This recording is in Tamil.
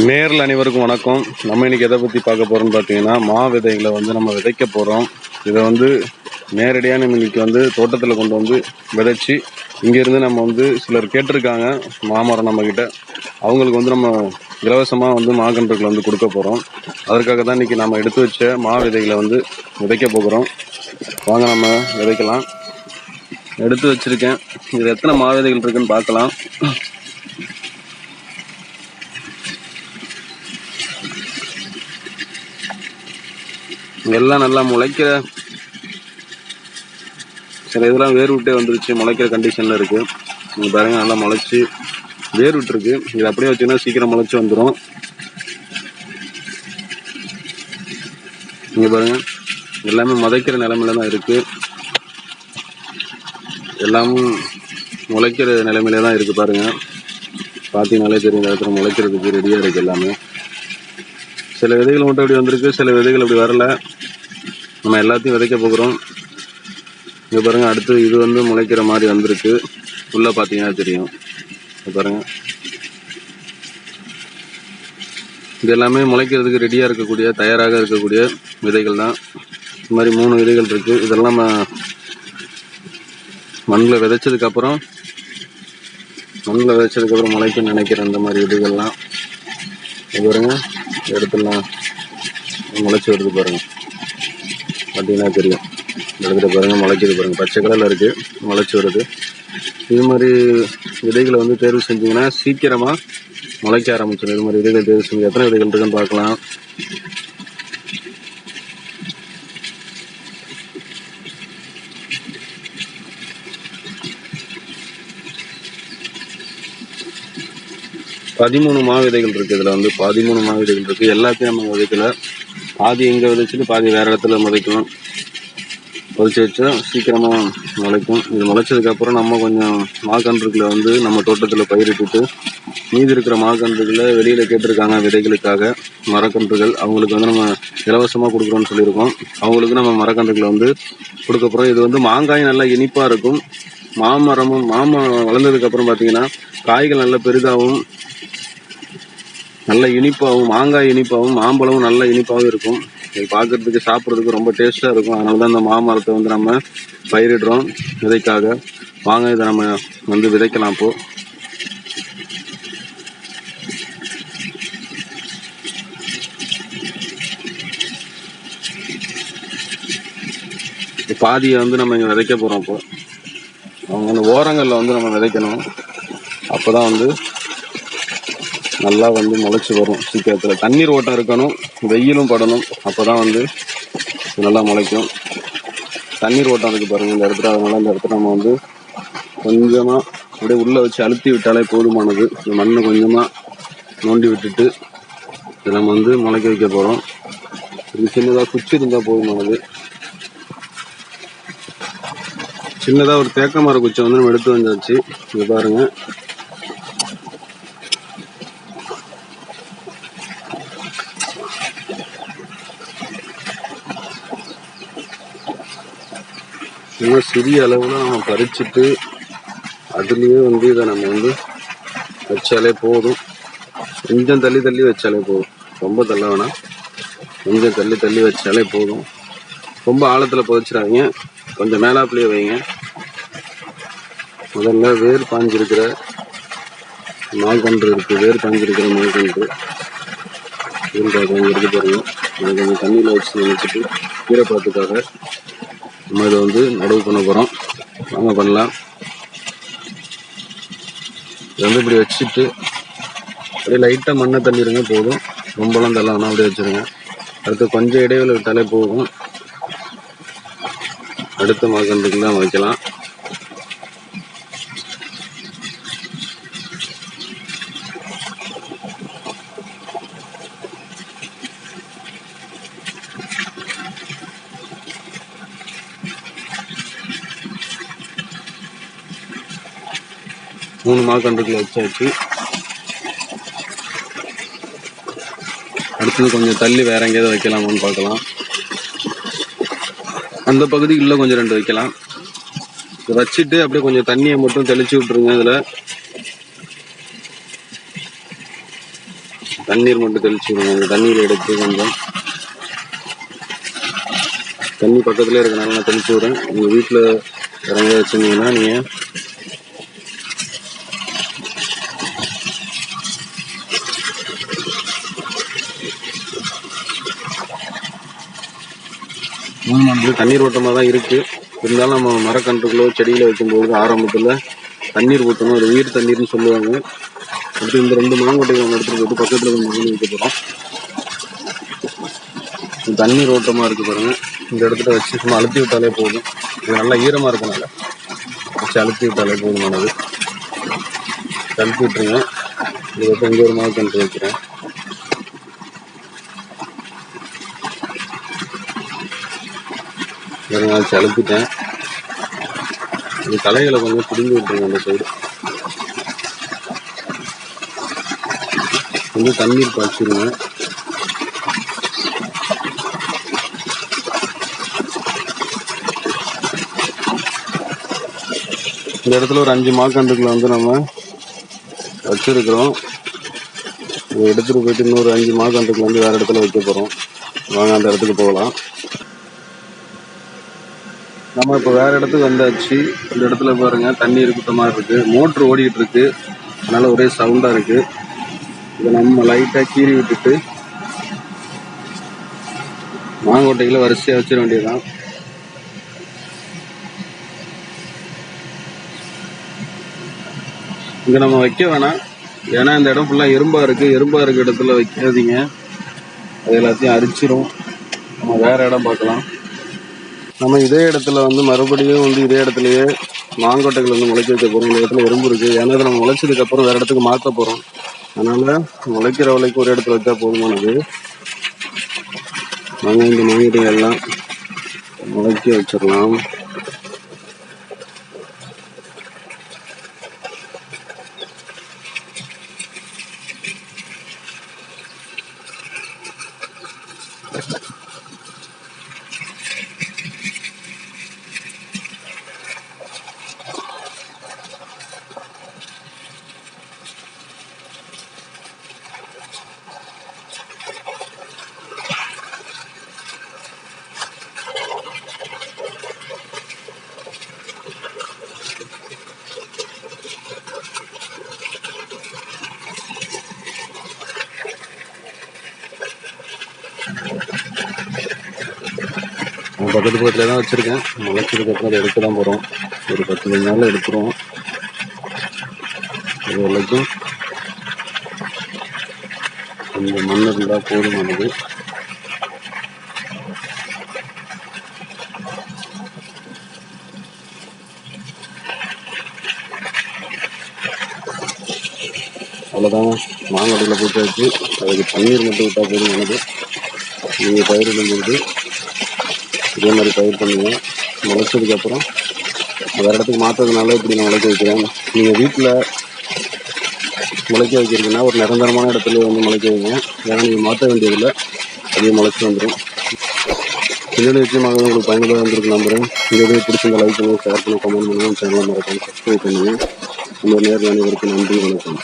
நேரில் அனைவருக்கும் வணக்கம். நம்ம இன்னைக்கு எதை பற்றி பார்க்க போகிறோம்னு பார்த்தீங்கன்னா மா விதைகளை வந்து நம்ம விதைக்க போகிறோம் இதை வந்து நேரடியாக நம்ம இன்னைக்கு வந்து தோட்டத்தில் கொண்டு வந்து விதைச்சி இங்கேருந்து நம்ம வந்து சிலர் கேட்டிருக்காங்க மாமரம் நம்மக்கிட்ட அவங்களுக்கு வந்து நம்ம இலவசமாக வந்து மாகன்றுகளை வந்து கொடுக்க போகிறோம் அதற்காக தான் இன்றைக்கி நம்ம எடுத்து வச்ச மா விதைகளை வந்து விதைக்க போகிறோம். வாங்க நம்ம விதைக்கலாம். எடுத்து வச்சிருக்கேன். இதில் எத்தனை மா விதைகள் பார்க்கலாம். எல்லாம் நல்லா முளைக்கிற சில இதெல்லாம் வேர் விட்டே வந்துருச்சு. முளைக்கிற கண்டிஷனில் இருக்குது நீங்கள் பாருங்கள் நல்லா முளைச்சி வேர் விட்டுருக்கு இது அப்படியே வச்சீங்கன்னா சீக்கிரம் முளைச்சி வந்துடும் நீங்கள் பாருங்கள் எல்லாமே முளைக்கிற நிலமையில தான் இருக்குது எல்லாமும் முளைக்கிற நிலைமையில தான் இருக்குது பாருங்கள் பார்த்தீங்கனாலே தெரியும் இந்த இடத்துல முளைக்கிறதுக்கு ரெடியாக இருக்குது எல்லாமே. சில விதைகள் மட்டும் அப்படி வந்திருக்கு சில விதைகள் அப்படி வரல. நம்ம எல்லாத்தையும் விதைக்க போகிறோம். இங்கே பாருங்கள் அடுத்து இது வந்து முளைக்கிற மாதிரி வந்திருக்கு. உள்ளே பார்த்தீங்கன்னா தெரியும். இங்க பாருங்கள் இது எல்லாமே முளைக்கிறதுக்கு ரெடியாக இருக்கக்கூடிய தயாராக இருக்கக்கூடிய விதைகள் தான். இந்த மாதிரி மூணு விதைகள் இருக்குது இதெல்லாம் நம்ம மண்ணில் விதைச்சதுக்கப்புறம் மண்ணில் விதைச்சதுக்கப்புறம் முளைக்கன்னு நினைக்கிற நினைக்கிறேன் இந்த மாதிரி விதைகள்லாம். இது பாருங்கள் எடுத்துடலாம். முளைச்சி வருது பாருங்க. பார்த்தீங்கன்னா தெரியும். எடுத்துகிட்டு இடத்துல முளைக்கிது பாருங்கள் பச்சை கலரில் இருக்குது முளைச்சி வருது. இது மாதிரி விதைகளை வந்து தேர்வு செஞ்சீங்கன்னா சீக்கிரமாக முளைக்க ஆரம்பிச்சிடும். இது மாதிரி விதைகள் தேர்வு செஞ்சு எத்தனை விதைகள் இருக்குன்னு பார்க்கலாம். பதிமூணு மா விதைகள் இருக்கு. இதில் வந்து பதிமூணு மாவிதைகள் இருக்குது இருக்கு. எல்லாத்தையும் நம்ம விதைக்கல. பாதி எங்கே விதைச்சிட்டு பாதி வேறு இடத்துல விதைக்கணும். பொறிச்சு வச்சா சீக்கிரமாக முளைக்கும். இது முளைச்சதுக்கப்புறம் நம்ம கொஞ்சம் மாக்கன்றுகளை வந்து நம்ம தோட்டத்தில் பயிரிட்டுட்டு மீதி இருக்கிற மாக்கன்றுகளை வெளியில் கேட்டிருக்காங்க விதைகளுக்காக. மரக்கன்றுகள். அவங்களுக்கு வந்து நம்ம இலவசமாக கொடுக்குறோம்னு சொல்லியிருக்கோம். அவங்களுக்கு நம்ம மரக்கன்றுகளை வந்து கொடுக்க போகிறோம் இது வந்து மாங்காய் நல்லா இனிப்பாக இருக்கும். மாமரமும் மாமரம் வளர்ந்ததுக்கப்புறம் பார்த்தீங்கன்னா காய்கள் நல்ல பெரிதாகவும் நல்ல இனிப்பாகவும் மாங்காய் இனிப்பாகவும் மாம்பழமும் நல்ல இனிப்பாகவும் இருக்கும். இது பார்க்கறதுக்கு சாப்பிட்றதுக்கு ரொம்ப டேஸ்ட்டாக இருக்கும். அதனால தான் இந்த மாமரத்தை வந்து நம்ம பயிரிடுறோம் விதைக்காக. வாங்க இதை நம்ம வந்து விதைக்கலாம் இப்போ. பாதியை வந்து நம்ம இங்கே விதைக்க போகிறோம் இப்போ. அவங்க அந்த ஓரங்களில் வந்து நம்ம விதைக்கணும். அப்போ தான் வந்து நல்லா வந்து முளைச்சி வரும். சீக்கிரத்தில் தண்ணீர் ஓட்டம் இருக்கணும். வெயிலும் படணும். அப்போ தான் வந்து நல்லா முளைக்கும். தண்ணீர் ஓட்டம் இருக்குது பாருங்கள் இந்த இடத்துல அதனால் இந்த இடத்துல நம்ம வந்து கொஞ்சமாக அப்படியே உள்ளே வச்சு அழுத்தி விட்டாலே போதுமானது. இந்த மண்ணை கொஞ்சமாக நோண்டி விட்டுட்டு இதை நம்ம வந்து முளைக்க வைக்க போகிறோம் இது சின்னதாக குச்சி இருந்தால் போதுமானது. சின்னதாக ஒரு தேக்க மர குச்சை வந்து நம்ம எடுத்து வந்தாச்சு. இது பாருங்கள் இன்னும் சிறிய அளவில் நம்ம பறிச்சுட்டு அதுலேயே வந்து இதை நம்ம வந்து வச்சாலே போதும். கொஞ்சம் தள்ளி தள்ளி வச்சாலே போதும். ரொம்ப தள்ள வேணாம். கொஞ்சம் தள்ளி தள்ளி வச்சாலே போதும். ரொம்ப ஆழத்தில் புதைச்சிடாதீங்க. கொஞ்சம் மேலாப்புலேயே வைங்க. முதல்ல வேர் பாஞ்சிருக்கிற மாங்கன்று இருக்குது வேர் பாஞ்சிருக்கிற மாங்கன்று இருந்தாங்க இங்கே இருக்கு பாருங்க. கொஞ்சம் தண்ணியில் வச்சு நினைச்சிட்டு ஈரப்பதத்துக்காக நம்ம இதை வந்து நடவு பண்ண போகிறோம் வாங்க பண்ணலாம். இதை வந்து இப்படி வச்சுட்டு அப்படியே லைட்டாக மண்ணை தள்ளிடுங்க போதும். ரொம்பலாம் தள்ள அப்படியே வச்சுருங்க. அடுத்து கொஞ்சம் இடைவெளி விட்டாலே போகும் அடுத்த மாகன்றுக்கெல்லாம் வைக்கலாம். மூணு மாக்கன்றுகளை வச்சாச்சு. அடுத்தது கொஞ்சம் தள்ளி வேற எங்கேயாவது வைக்கலாமான்னு பார்க்கலாம். அந்த பகுதிக்குள்ளே கொஞ்சம் ரெண்டு வைக்கலாம். வச்சுட்டு அப்படியே கொஞ்சம் தண்ணியை மட்டும் தெளிச்சு விட்டுருங்க அதில் தண்ணீர் மட்டும் தெளிச்சு விடுங்க. அந்த தண்ணீர் எடுத்து கொஞ்சம் தண்ணி பக்கத்துலேயே இருக்கனால நான் தெளிச்சு விடுறேன். உங்கள் வீட்டில் இறங்க வச்சுருந்தீங்கன்னா நீங்கள் வந்து தண்ணீர் ஓட்டமாக தான் இருக்குது இருந்தாலும் நம்ம மரக்கன்றுகளோ செடிகளை வைக்கும்போது ஆரம்பத்தில் தண்ணீர் ஊற்றணும் அது உயிர் தண்ணீர்னு சொல்லுவாங்க. அடுத்து இந்த ரெண்டு மாங்கொட்டைகள் ஒன்று எடுத்துகிட்டு போட்டு பக்கத்தில் ஒரு மகன் வைக்க போகிறோம் தண்ணீர் ஓட்டமாக இருக்குது பாருங்க. இந்த இடத்துல வச்சு சும்மா அழுத்தி விட்டாலே போதும். இது நல்லா ஈரமாக இருக்கனால. வச்சு அழுத்தி விட்டாலே போதுமானது. அழுத்தி விட்டுருங்க. இதுக்கப்புறம் இங்கே ஒரு மாவு வைக்கிறேன். பாருங்க வச்சு அழுத்திட்டேன் இந்த தலைகளை கொஞ்சம் பிடிங்கி விட்டுருங்க அந்த சைடு கொஞ்சம் தண்ணீர் பாய்ச்சிருங்க. இந்த இடத்துல ஒரு அஞ்சு மாக்கண்டுகளை வந்து நம்ம வச்சிருக்கிறோம். எடுத்துகிட்டு போயிட்டு இன்னொரு அஞ்சு மாக்கண்டுகளை வந்து வேறு இடத்துல வைக்க போகிறோம் வாங்க அந்த இடத்துக்கு போகலாம். நம்ம இப்போ வேற இடத்துக்கு வந்தாச்சு. இந்த இடத்துல பாருங்க தண்ணி இருக்குத்த மாதிரி இருக்கு. மோட்ரு ஓடிக்கிட்டு இருக்கு. அதனால ஒரே சவுண்டா இருக்கு. இதை நம்ம லைட்டா கீறி விட்டுட்டு மாங்கொட்டைகளை வரிசையா வச்சிட வேண்டியதுதான். இங்க நம்ம வைக்க வேணாம். ஏன்னா இந்த இடம் ஃபுல்லா எறும்பாக இருக்கு. எறும்பாக இருக்க இடத்துல வைக்காதீங்க. அது எல்லாத்தையும் அரிச்சிரும். நம்ம வேற இடம் பார்க்கலாம். நம்ம இதே இடத்துல வந்து மறுபடியும் வந்து இதே இடத்துலயே மாங்கொட்டைகள் வந்து முளைக்க வைக்க போறோம். இந்த இடத்துல எறும்பு இருக்கு. ஏன்னா நம்ம முளைச்சதுக்கு அப்புறம் வேற இடத்துக்கு மாத்த போறோம். அதனால முளைக்கிற வலைக்கு ஒரு இடத்துல வச்சா போதுமானது. நாங்க இந்த மாங்கொட்டைகள் எல்லாம் முளைக்க வச்சிடலாம். பக்கத்து பக்கத்தில் தான் வச்சுருக்கேன். முளைச்சதுக்கப்புறம் அதை எடுக்க தான் போகிறோம் ஒரு பத்து மணி நாளில் எடுத்துருவோம். அது வரைக்கும் இந்த மண் இருந்தால் போதுமானது அவ்வளோதான் மாங்கொட்டையில் போட்டு வச்சு அதுக்கு தண்ணீர் மட்டும் விட்டால் போதுமானது நீங்கள் பயிரிடும்போது இதே மாதிரி பயிர் பண்ணுங்க முளைச்சதுக்கப்புறம் வேறு இடத்துக்கு மாற்றுறதுனால இப்படி நான் முளைக்க வைக்கிறேன். நீங்கள் வீட்டில் முளைக்க வைக்கிறீங்கன்னா ஒரு நிரந்தரமான இடத்துல வந்து முளைக்க வைங்க. ஏன்னா நீங்கள் மாற்ற வேண்டியதில்லை. அதே முளைச்சி வந்துடும் பின்னாடி விஷயமாக உங்களுக்கு பயனுள்ள வந்திருக்கு நம்புகிறேன் இந்த வீடியோ பிடிச்சிருந்த லைக் பண்ணுங்க ஷேர் பண்ணுங்க கமெண்ட் பண்ணுங்க சேனலை மறக்காமல் சப்ஸ்கிரைப் பண்ணுங்க. உங்கள் நேரில் அனைவருக்கும் நன்றி வணக்கம்.